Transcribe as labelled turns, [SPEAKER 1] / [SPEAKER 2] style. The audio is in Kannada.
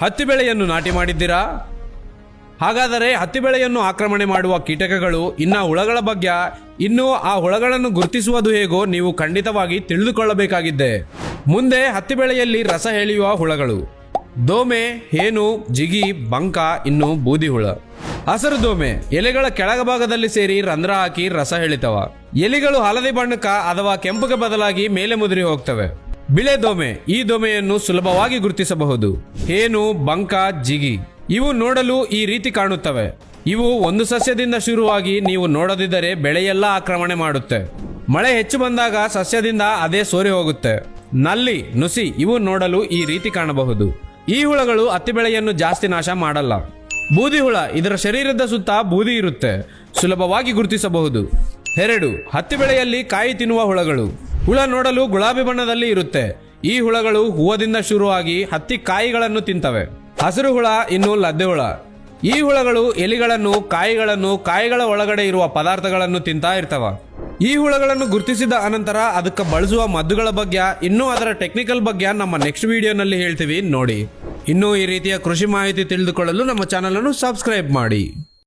[SPEAKER 1] ಹತ್ತಿ ಬೆಳೆಯನ್ನು ನಾಟಿ ಮಾಡಿದ್ದೀರಾ? ಹಾಗಾದರೆ ಹತ್ತಿ ಬೆಳೆಯನ್ನು ಆಕ್ರಮಣೆ ಮಾಡುವ ಕೀಟಕಗಳು ಇನ್ನ ಹುಳಗಳ ಬಗ್ಗೆ, ಇನ್ನು ಆ ಹುಳಗಳನ್ನು ಗುರುತಿಸುವುದು ಹೇಗೋ ನೀವು ಖಂಡಿತವಾಗಿ ತಿಳಿದುಕೊಳ್ಳಬೇಕಾಗಿದ್ದೆ. ಮುಂದೆ ಹತ್ತಿ ಬೆಳೆಯಲ್ಲಿ ರಸ ಎಳೆಯುವ ಹುಳಗಳು. ದೋಮೆ, ಹೇನು, ಜಿಗಿ, ಬಂಕ, ಇನ್ನು ಬೂದಿ ಹುಳ. ಹಸರು ದೋಮೆ, ಎಲೆಗಳ ಕೆಳಗಭಾಗದಲ್ಲಿ ಸೇರಿ ರಂಧ್ರ ಹಾಕಿ ರಸ ಎಳಿತವ. ಎಲೆಗಳು ಹಳದಿ ಬಣ್ಣಕ್ಕ ಅಥವಾ ಕೆಂಪುಗೆ ಬದಲಾಗಿ ಮೇಲೆ ಮುದುರಿ ಹೋಗ್ತವೆ. ಬಿಳೆ ದೊಮೆ. ಈ ದೊಮೆಯನ್ನು ಸುಲಭವಾಗಿ ಗುರುತಿಸಬಹುದು. ಹೇನು, ಬಂಕ, ಜಿಗಿ. ಇವು ನೋಡಲು ಈ ರೀತಿ ಕಾಣುತ್ತವೆ. ಇವು ಒಂದು ಸಸ್ಯದಿಂದ ಶುರುವಾಗಿ ನೀವು ನೋಡದಿದ್ದರೆ ಬೆಳೆಯೆಲ್ಲ ಆಕ್ರಮಣೆ ಮಾಡುತ್ತೆ. ಮಳೆ ಹೆಚ್ಚು ಬಂದಾಗ ಸಸ್ಯದಿಂದ ಅದೇ ಸೋರಿ ಹೋಗುತ್ತೆ. ನಲ್ಲಿ, ನುಸಿ ಇವು ನೋಡಲು ಈ ರೀತಿ ಕಾಣಬಹುದು. ಈ ಹುಳಗಳು ಹತ್ತಿ ಬೆಳೆಯನ್ನು ಜಾಸ್ತಿ ನಾಶ ಮಾಡಲ್ಲ. ಬೂದಿ ಹುಳ, ಇದರ ಶರೀರದ ಸುತ್ತ ಬೂದಿ ಇರುತ್ತೆ. ಸುಲಭವಾಗಿ ಗುರುತಿಸಬಹುದು. ಎರಡು, ಹತ್ತಿ ಬೆಳೆಯಲ್ಲಿ ಕಾಯಿ ತಿನ್ನುವ ಹುಳಗಳು. ಹುಳ ನೋಡಲು ಗುಲಾಬಿ ಬಣ್ಣದಲ್ಲಿ ಇರುತ್ತೆ. ಈ ಹುಳಗಳು ಹೂವದಿಂದ ಶುರುವಾಗಿ ಹತ್ತಿ ಕಾಯಿಗಳನ್ನು ತಿಂತವೆ. ಹಸಿರು ಹುಳ ಇನ್ನು ಲದ್ದೆ ಹುಳ. ಈ ಹುಳಗಳು ಎಲಿಗಳನ್ನು, ಕಾಯಿಗಳನ್ನು, ಕಾಯಿಗಳ ಒಳಗಡೆ ಇರುವ ಪದಾರ್ಥಗಳನ್ನು ತಿಂತಾ ಇರ್ತವ. ಈ ಹುಳಗಳನ್ನು ಗುರುತಿಸಿದ ಅನಂತರ ಅದಕ್ಕೆ ಬಳಸುವ ಮದ್ದುಗಳ ಬಗ್ಗೆ, ಇನ್ನೂ ಅದರ ಟೆಕ್ನಿಕಲ್ ಬಗ್ಗೆ ನಮ್ಮ ನೆಕ್ಸ್ಟ್ ವಿಡಿಯೋನಲ್ಲಿ ಹೇಳ್ತೀವಿ, ನೋಡಿ. ಇನ್ನೂ ಈ ರೀತಿಯ ಕೃಷಿ ಮಾಹಿತಿ ತಿಳಿದುಕೊಳ್ಳಲು ನಮ್ಮ ಚಾನಲನ್ನು ಸಬ್ಸ್ಕ್ರೈಬ್ ಮಾಡಿ.